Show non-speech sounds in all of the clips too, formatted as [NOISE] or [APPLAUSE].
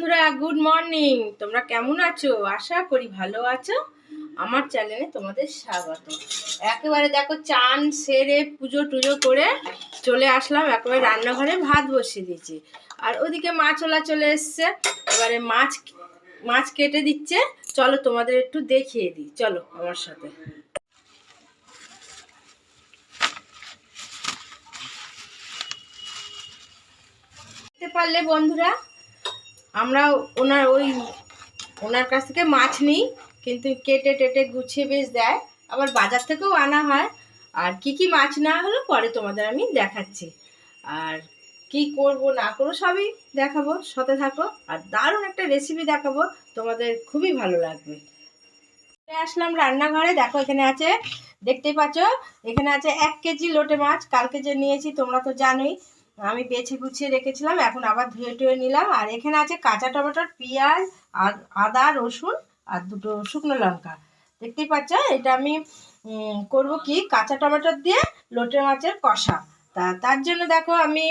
বন্ধুরা good morning তোমরা কেমন আছো? আশা করি ভালো আছো। আমার চ্যানেলে তোমাদের স্বাগত। একেবারে দেখো, চান সেরে পুজো টুজো করে চলে আসলাম। একেবারে রান্নাঘরে ভাত বসিয়ে দিয়েছি। আর ওদিকে মাছওয়ালা চলে এসছে। এবারে মাছ মাছ কেটে দিচ্ছে। চলো তোমাদের একটু দেখিয়ে দিই। চলো আমার সাথে। দেখতে পারলে বন্ধুরা আমরা ওনার ওই ওনার কাছ থেকে মাছ নিই, কিন্তু কেটে টেটে গুছিয়ে বেশ দেয়। আবার বাজার থেকেও আনা হয়। আর কি কি মাছ না হলো পরে তোমাদের আমি দেখাচ্ছি। আর কি করব, না করব সবই দেখাবো, সাথে থাকো। আর দারুণ একটা রেসিপি দেখাবো, তোমাদের খুবই ভালো লাগবে। আসলাম রান্নাঘরে। দেখো, এখানে আছে, দেখতেই পাচ্ছ, এখানে আছে এক কেজি লোটে মাছ। কালকে যে নিয়েছি, তোমরা তো জানোই আমি বেছে গুছিয়ে রেখেছিলাম, এখন আবার ধুয়ে টুয়ে নিলাম। আর এখানে আছে কাঁচা টমেটোর পেঁয়াজ, আর আদা, রসুন, আর দুটো শুকনো লঙ্কা। দেখতেই পাচ্ছ, এটা আমি করব কি? কাঁচা টমেটোর দিয়ে লোটে মাছের কষা। তা, তার জন্য দেখো আমি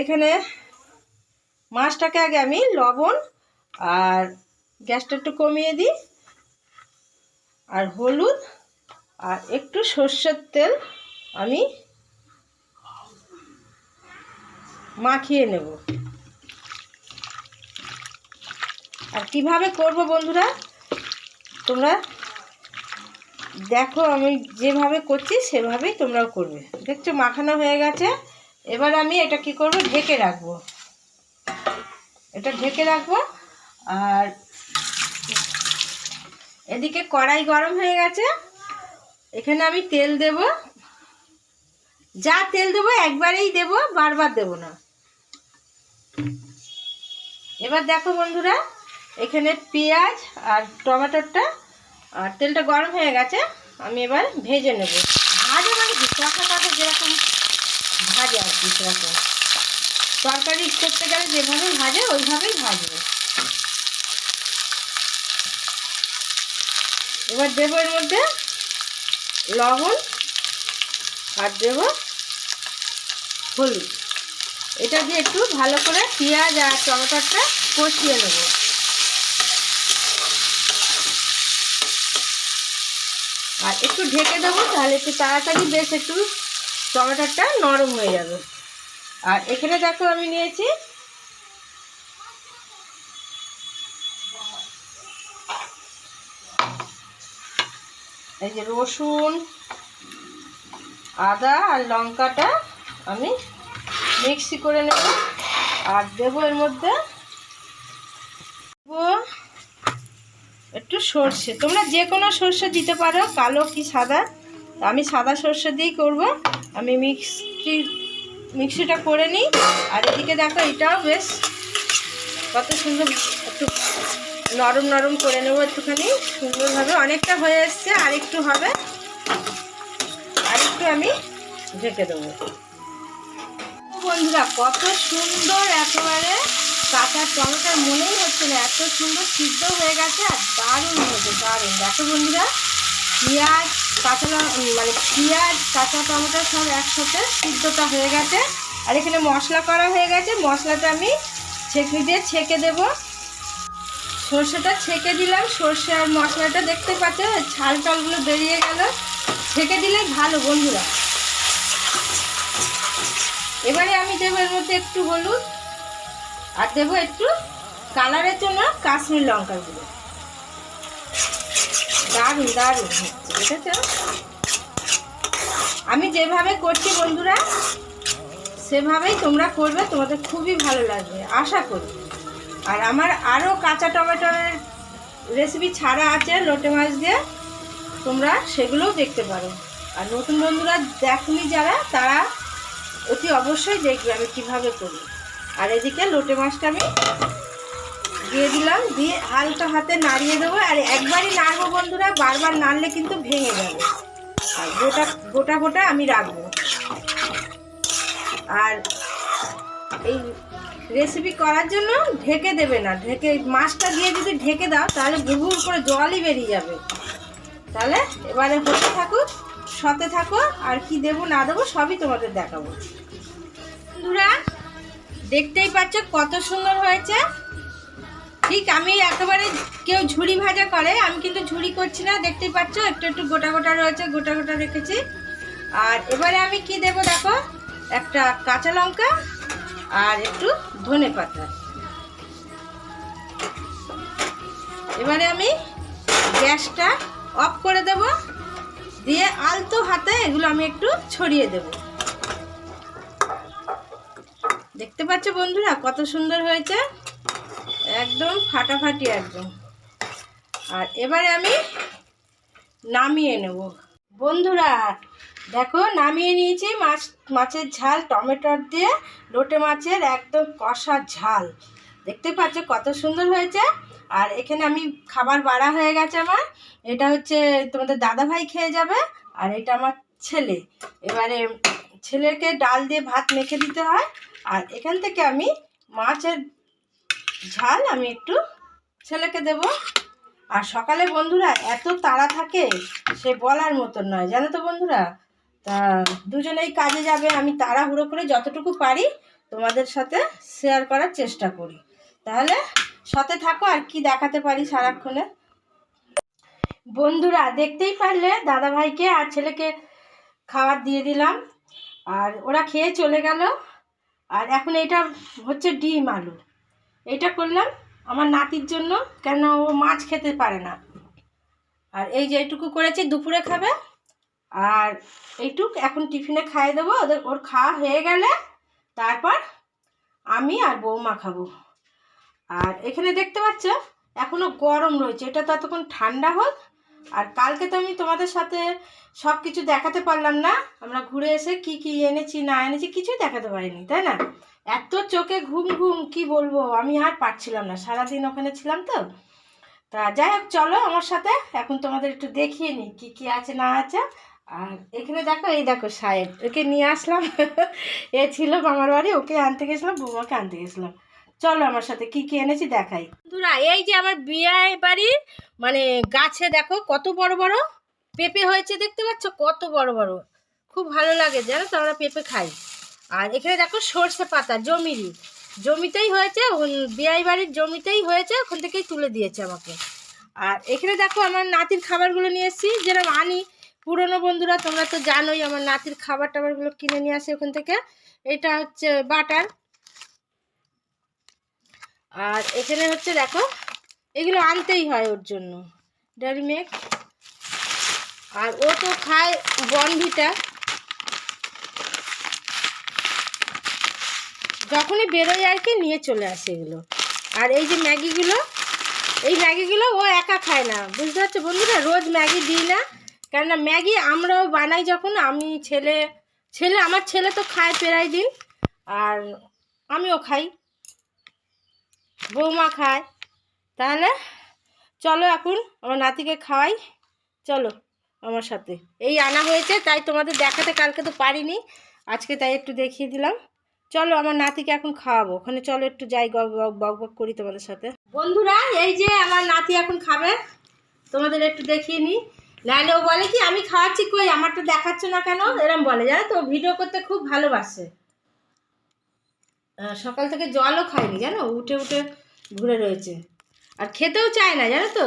এখানে মাছটাকে আগে আমি লবণ আর গ্যাসটা একটু কমিয়ে দিই। আর হলুদ আর একটু সর্ষের তেল আমি মাখিয়ে নেব। আর কীভাবে করব বন্ধুরা? তোমরা দেখো, আমি যেভাবে করছি, সেভাবেই তোমরাও করবে। দেখছ, মাখানো হয়ে গেছে। এবার আমি এটা কি করব? ঢেকে রাখব। এটা ঢেকে রাখব। আর এদিকে কড়াই গরম হয়ে গেছে। এখানে আমি তেল দেব। যা তেল দেবো, একবারেই দেব, বারবার দেব না। এবার দেখো বন্ধুরা, এখানে পেঁয়াজ আর টমেটোরটা আর তেলটা গরম হয়ে গেছে, আমি এবার ভেজে নেব। ভাজে মানে কি? কষা যেরকম ভাজে আর কি সেরকম। তরকারি করতে গেলে যেভাবে ভাজে, ওইভাবেই ভাজবে। এবার দেবো এর মধ্যে লবণ আর দেব হলুদ। এটা দিয়ে একটু ভালো করে পেঁয়াজ আর টমেটোটা কষিয়ে নেব। আর একটু ঢেকে দেবো, তাহলে একটু তাড়াতাড়ি বেশ একটু টমেটোটা নরম হয়ে যাবে। আর এখানে দেখো আমি নিয়েছি এই যে রসুন, আদা আর লঙ্কাটা আমি মিক্সি করে নেব আর দেবো এর মধ্যে একটু সর্ষে। তোমরা যে কোনো সর্ষে দিতে পারো, কালো কি সাদা। আমি সাদা সর্ষে দিয়েই করব। আমি মিক্সি, মিক্সিটা করে নিই। আর এদিকে দেখো, এটাও বেশ কত সুন্দর একটু নরম নরম করে নেব একটুখানি। সুন্দরভাবে অনেকটা হয়ে এসছে আর একটু হবে। আর একটু আমি ঢেকে দেবো। বন্ধুরা, কত সুন্দর একেবারে কাঁচা টমেটোর মনেই হচ্ছে না, এত সুন্দর সিদ্ধ হয়ে গেছে আর দারুণ হয়েছে, দারুণ। দেখো বন্ধুরা, পেঁয়াজ, কাঁচা মানে পেঁয়াজ, কাঁচা টমেটো সব একসাথে সিদ্ধটা হয়ে গেছে। আর এখানে মশলা করা হয়ে গেছে, মশলাটা আমি ছেঁকনি দিয়ে ছেঁকে দেবো। সর্ষেটা ছেঁকে দিলাম, সর্ষে আর মশলাটা দেখতে পাচ্ছ ছাল টালগুলো বেরিয়ে গেল। ছেঁকে দিলেই ভালো বন্ধুরা। এবারে আমি দেবো এর মধ্যে একটু হলুদ, আর দেবো একটু কালারের জন্য কাশ্মীর লঙ্কা গুঁড়ো। দারুণ দারুণ হচ্ছে আমি যেভাবে করছি বন্ধুরা, সেভাবেই তোমরা করবে, তোমাদের খুবই ভালো লাগবে, আশা করি। আর আমার আরও কাঁচা টমেটোর রেসিপি ছাড়া আছে, লোটে মাছ দিয়ে, তোমরা সেগুলোও দেখতে পারো। আর নতুন বন্ধুরা, দেখনি যারা, তারা অতি অবশ্যই দেখবে আমি কীভাবে করি। আর এদিকে লোটে মাছটা আমি দিয়ে দিলাম, দিয়ে হালকা হাতে নাড়িয়ে দেবো। আর একবারই নাড়বো বন্ধুরা, বারবার নাড়লে কিন্তু ভেঙে যাবে। আর গোটা গোটা গোটা আমি রাখব। আর এই রেসিপি করার জন্য ঢেকে দেবে না। ঢেকে, মাছটা দিয়ে যদি ঢেকে দাও, তাহলে গুড় করে জলই বেরিয়ে যাবে। তাহলে এবারে হতে থাকুক। সাথে থাকো, আর কি দেবো না দেবো সবই তোমাদের দেখাবো। বন্ধুরা, দেখতেই পাচ্ছ কত সুন্দর হয়েছে। ঠিক আমি একেবারে কেউ ঝুড়ি ভাজা করে, আমি কিন্তু ঝুড়ি করছি না, দেখতেই পাচ্ছ একটু একটু গোটা গোটা রয়েছে, গোটা গোটা রেখেছি। আর এবারে আমি কি দেব দেখো, একটা কাঁচা লঙ্কা আর একটু ধনে পাতা। এবারে আমি গ্যাসটা অফ করে দেব। দিয়ে আলতো হাতে এগুলো আমি একটু ছড়িয়ে দেব। দেখতে পাচ্ছ বন্ধুরা কত সুন্দর হয়েছে? একদম ফাটাফাটি একদম। আর এবারে আমি নামিয়ে নেব। বন্ধুরা, দেখো নামিয়ে নিয়েছি মাছ, মাছের ঝাল, টমেটোর দিয়ে, লোটে মাছের একদম কষা ঝাল। দেখতে পাচ্ছ কত সুন্দর হয়েছে? আর এখানে আমি খাবার বাড়া হয়ে গেছে আমার। এটা হচ্ছে তোমাদের দাদা ভাই খেয়ে যাবে, আর এটা আমার ছেলে। এবারে ছেলেকে ডাল দিয়ে ভাত মেখে দিতে হয়, আর এখান থেকে আমি মাছের ঝাল আমি একটু ছেলেকে দেব। আর সকালে বন্ধুরা এত তাড়া থাকে, সে বলার মতন নয়, জানো তো বন্ধুরা? তা দুজনেই কাজে যাবে, আমি তাড়াহুড়ো করে যতটুকু পারি তোমাদের সাথে শেয়ার করার চেষ্টা করি। তাহলে সাথে থাকো আর কি দেখাতে পারি সারাক্ষণে। বন্ধুরা, দেখতেই পারলে দাদা ভাইকে আর ছেলেকে খাবার দিয়ে দিলাম। আর ওরা খেয়ে চলে গেল। আর এখন এটা হচ্ছে ডিম আলু। এটা করলাম আমার নাতির জন্য, কেন ও মাছ খেতে পারে না। আর এই যে এইটুকু করেছি, দুপুরে খাবে। আর এইটুক এখন টিফিনে খাইয়ে দেবো। ওদের, ওর খাওয়া হয়ে গেলে তারপর আমি আর বৌমা খাব। আর এখানে দেখতে পাচ্ছ এখনও গরম রয়েছে। এটা ততক্ষণ ঠান্ডা হোক, আর কালকে তো আমি তোমাদের সাথে সব কিছু দেখাতে পারলাম না। আমরা ঘুরে এসে কি কি এনেছি, না এনেছি, কিছুই দেখাতে পারিনি, তাই না? এত চোখে ঘুম ঘুম, কি বলব? আমি আর পারছিলাম না, সারাদিন ওখানে ছিলাম তো। তা যাই হোক, চলো আমার সাথে, এখন তোমাদের একটু দেখিয়ে নিই কী কী আছে, না আছে। আর এখানে দেখো, এই দেখো সাহেব ওকে নিয়ে আসলাম। [LAUGHS] এ ছিল মামার বাড়ি, ওকে আনতে গেছিলাম, বৌমাকে আনতে গেছিলাম। চলো আমার সাথে কি কি এনেছি দেখাই। বন্ধুরা, এই যে আমার বিয়ে বাড়ির মানে গাছে দেখো কত বড় বড়, পেঁপে হয়েছে দেখতে পাচ্ছ? কত বড় বড়। খুব ভালো লাগে, জানো তো, আমরা পেঁপে খাই। আর এখানে দেখো সর্ষে পাতা জমিরই জমিতেই হয়েছে বিয়াই বাড়ির জমিতেই হয়েছে, ওখান থেকেই তুলে দিয়েছে আমাকে। আর এখানে দেখো আমার নাতির খাবারগুলো নিয়ে এসেছি, যেরকম আনি, পুরনো বন্ধুরা, তোমরা তো জানোই আমার নাতির খাবার টাবারগুলো কিনে নিয়ে আসে ওখান থেকে। এটা হচ্ছে বাটার। আর এখানে হচ্ছে দেখো, এগুলো আনতেই হয় ওর জন্য। ডেয়ারি মিল্ক আর ও তো খায় বনভিটা। যখনই বেরোয় আর কি, নিয়ে চলে আসে এগুলো। আর এই যে ম্যাগিগুলো, এই ম্যাগিগুলো ও একা খায় না। বুঝতে পারছ বন্ধুরা? রোজ ম্যাগি দিই না। কেননা ম্যাগি আমরাও বানাই যখন, আমি ছেলে ছেলে, আমার ছেলে তো খায় প্রায় দিন, আর আমিও খাই। বৌমা খায়। তাহলে চলো এখন আমার নাতিকে খাওয়াই। চলো আমার সাথে। এই আনা হয়েছে, তাই তোমাদের দেখাতে কালকে তো পারিনি। আজকে তাই একটু দেখিয়ে দিলাম। চলো আমার নাতিকে এখন খাওয়াবো। ওখানে চলো একটু যাই বক বক করি তোমাদের সাথে। বন্ধুরা, এই যে আমার নাতি এখন খাবে। তোমাদের একটু দেখিয়ে নিই। নাহলে ও বলে কি, আমি খাওয়াচ্ছি কই? আমারটা দেখাচ্ছ না কেন? এরম বলে, জানো তো? ভিডিও করতে খুব ভালোবাসে। সকাল থেকে জলও খায়নি জানো? উঠে উঠে ঘুরে রয়েছে। আর খেতেও চায় না, জানো তো?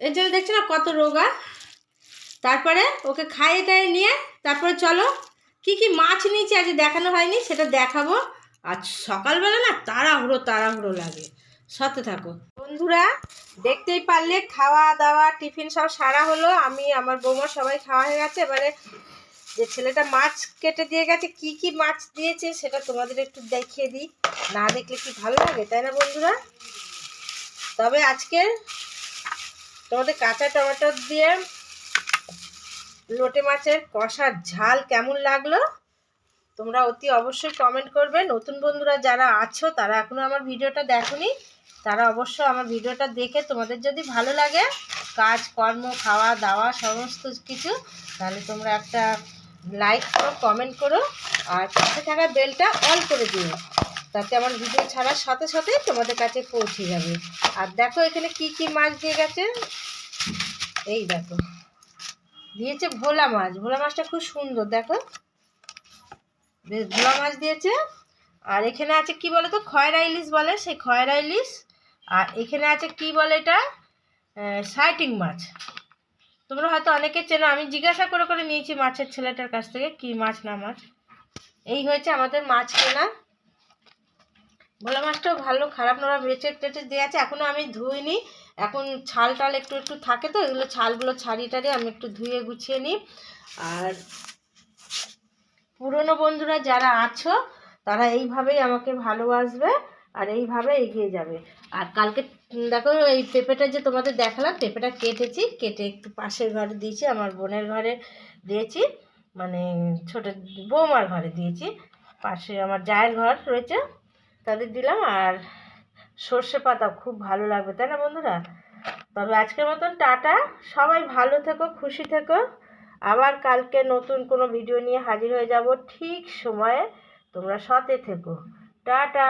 এর জন্য দেখছ না কত রোগা? তারপরে ওকে খাইয়ে টাইয়ে নিয়ে তারপরে চলো, কি কি মাছ নিয়েছি আজ দেখানো হয়নি, সেটা দেখাবো। আর সকালবেলা না তাড়াহুড়ো তাড়াহুড়ো লাগে। সাথে থাকো। বন্ধুরা, দেখতেই পারলে খাওয়া দাওয়া টিফিন সব সারা হলো। আমি, আমার বৌমা সবাই খাওয়া হয়ে গেছে। এবারে যে ছেলেটা মাছ কেটে দিয়ে গেছে, কি কি মাছ দিয়েছে সেটা তোমাদের একটু দেখিয়ে দিই। না দেখলে কি ভালো লাগে, তাই না বন্ধুরা? তবে আজকে তোমাদের কাঁচা টমেটো দিয়ে লোটে মাছের কষার ঝাল কেমন লাগল? তোমরা অতি অবশ্যই কমেন্ট করবে। নতুন বন্ধুরা যারা আছো, তারা এখনও আমার ভিডিওটা দেখোনি, তারা অবশ্য আমার ভিডিওটা দেখে তোমাদের যদি ভালো লাগে, কাজ, কর্ম খাওয়া দাওয়া সমস্ত কিছু, তাহলে তোমরা একটা লাইক করো কমেন্ট করো, আর পাশে থাকা বেলটা অন করে দিও, তাতে আমার ভিডিও ছাড়ার সাথে সাথেই তোমাদের কাছে পৌঁছে যাবে। আর দেখো এখানে কি কি মাছ দিয়ে গেছে? এই দেখো, দিয়েছে ভোলা মাছ। ভোলা মাছটা খুব সুন্দর, দেখো। বেশ, ভোলা মাছ দিয়েছে। আর এখানে আছে কি বলে তো খয়রা ইলিশ বলে, সেই খয়রা ইলিশ। আর এখানে আছে কি বলে এটা? সাইটিং মাছ। তোমরা হয়তো অনেকে চেনো, আমি জিজ্ঞাসা করে করে নিয়েছি মাছের ছেলেটার কাছ থেকে, কি মাছ না মাছ। এই হয়েছে আমাদের মাছ কেনা। ভোলা মাছটাও ভালো, খারাপ নোরা বেচে টেচে দিয়ে আছে এখনও আমি ধুইনি। এখন ছাল টাল একটু একটু থাকে তো, এগুলো ছালগুলো ছাড়িয়ে টাড়িয়ে আমি একটু ধুয়ে গুছিয়ে নিই। আর পুরনো বন্ধুরা যারা আছো, তারা এইভাবেই আমাকে ভালোবাসবে আর এইভাবে এগিয়ে যাবে। আর কালকে দেখো, এই পেঁপেটা যে তোমাদের দেখালাম, পেঁপেটা কেটেছি, কেটে একটু পাশের ঘরে দিয়েছি, আমার বোনের ঘরে দিয়েছি মানে ছোটো বৌমার ঘরে দিয়েছি। পাশে আমার জায়ের ঘর রয়েছে, তাদের দিলাম, আর সর্ষে পাতা খুব ভালো লাগবে, তাই না বন্ধুরা? তবে আজকের মতন টাটা, সবাই ভালো থেকো, খুশি থেকো। আবার কালকে নতুন কোনো ভিডিও নিয়ে হাজির হয়ে যাব ঠিক সময়ে, তোমরা সতে থেকো। টাটা!